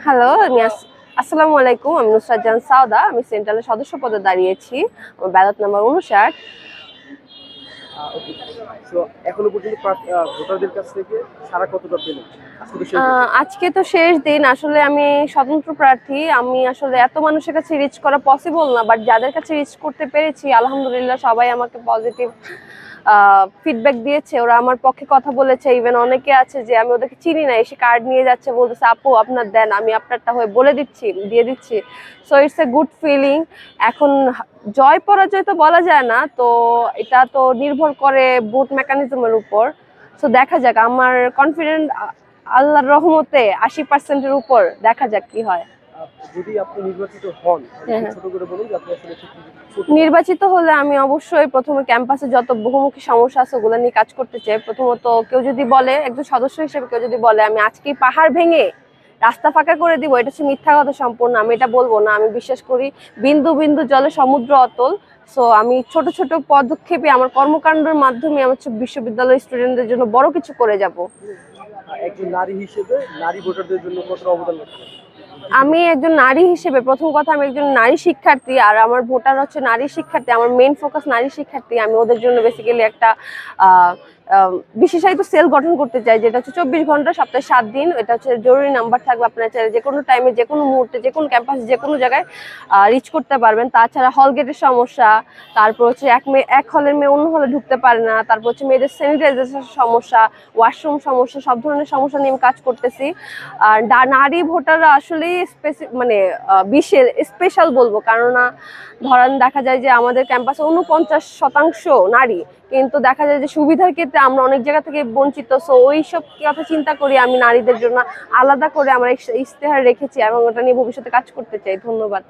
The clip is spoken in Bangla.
হ্যালো আমি আস- আসসালামু আলাইকুম আমি নুসরাত সাউদা আমি সেন্ট্রালের সদস্য পদে দাঁড়িয়েছি আমার ব্যালট নাম্বার উনষাট। তো এখনও পর্যন্ত ভোটারদের কাছ থেকে সারা কতটা পেলেন আজকে তো শেষ দিন। আহ, আজকে তো শেষ দিন আসলে আমি স্বতন্ত্র প্রার্থী আমি আসলে এত মানুষের কাছে রিচ করা পসিবল না বাট যাদের কাছে রিচ করতে পেরেছি আলহামদুলিল্লাহ সবাই আমাকে পজিটিভ ফিডব্যাক দিয়েছে, ওরা আমার পক্ষে কথা বলেছে ইভেন অনেকে আছে যে আমি ওদেরকে চিনি না, এসে কার্ড নিয়ে যাচ্ছে, বলতেছে, আপু, আপনার দেন, আমি আপনারটা হয়ে বলে দিচ্ছি, দিয়ে দিচ্ছি। So it's a good feeling এখন জয় পরাজয় তো বলা যায় না, তো এটা তো নির্ভর করে ভোট মেকানিজমের উপর। সো দেখা যাক, আমার কনফিডেন্ট আল্লাহর রহমতে আশি পার্সেন্টের উপর দেখা যাক কি হয়। যদি আপনি নির্বাচিত হন হ্যাঁ, ছোট করে বলুন যে আপনি আসলে ঠিক কি- ছোট নির্বাচিত হলে আমি অবশ্যই প্রথমে ক্যাম্পাসে যত বহুমুখী সমস্যা আছে ওগুলো নিয়ে কাজ করতে চাই। প্রথমত কেউ যদি বলে একজন সদস্য হিসেবে কেউ যদি বলে আমি আজকেই পাহাড় ভেঙে রাস্তা ফাঁকা করে দিব এটা হচ্ছে মিথ্যা কথা সম্পূর্ণ আমি এটা বলব না। আমি বিশ্বাস করি বিন্দু বিন্দু জলে সমুদ্র অতল। সো আমি ছোট ছোট পদক্ষেপে আমার কর্মকাণ্ডের মাধ্যমে আমার হচ্ছে বিশ্ববিদ্যালয় স্টুডেন্টদের জন্য বড় কিছু করে যাব। একজন নারী হিসেবে নারী ভোটারদের জন্য কতটা অবদান আমি একজন নারী হিসেবে, প্রথম কথা আমি একজন নারী শিক্ষার্থী আর আমার ভোটার হচ্ছে নারী শিক্ষার্থী, আমার মেন ফোকাস নারী শিক্ষার্থী। আমি ওদের জন্য বেসিক্যালি একটা বিশেষায়িত সেল গঠন করতে চাই যেটা হচ্ছে চব্বিশ ঘণ্টা সপ্তাহে সাত দিন এটা হচ্ছে জরুরি নাম্বার থাকবে আপনারা চাইলে যে কোনো টাইমে যে কোনো মুহূর্তে যে কোনো ক্যাম্পাসে যে কোনো জায়গায় রিচ করতে পারবেন। তাছাড়া হল গেটের সমস্যা তারপর হচ্ছে এক মেয়ে এক হলের মেয়ে অন্য হলে ঢুকতে পারে না তারপর হচ্ছে মেয়েদের স্যানিটাইজেশন সমস্যা ওয়াশরুম সমস্যা সব ধরনের সমস্যা নিয়ে আমি কাজ করতেছি। আর নারী ভোটাররা আসলে মানে আহ, বিশের স্পেশাল বলব। কেননা ধরেন দেখা যায় যে আমাদের ক্যাম্পাসে উনপঞ্চাশ শতাংশ নারী কিন্তু দেখা যায় যে সুবিধার ক্ষেত্রে আমরা অনেক জায়গা থেকে বঞ্চিত সো ওই সব কথা চিন্তা করি আমি নারীদের জন্য। আলাদা করে আমরা ইস্তেহার ইশতেহার রেখেছি এবং ওটা নিয়ে ভবিষ্যতে কাজ করতে চাই। ধন্যবাদ।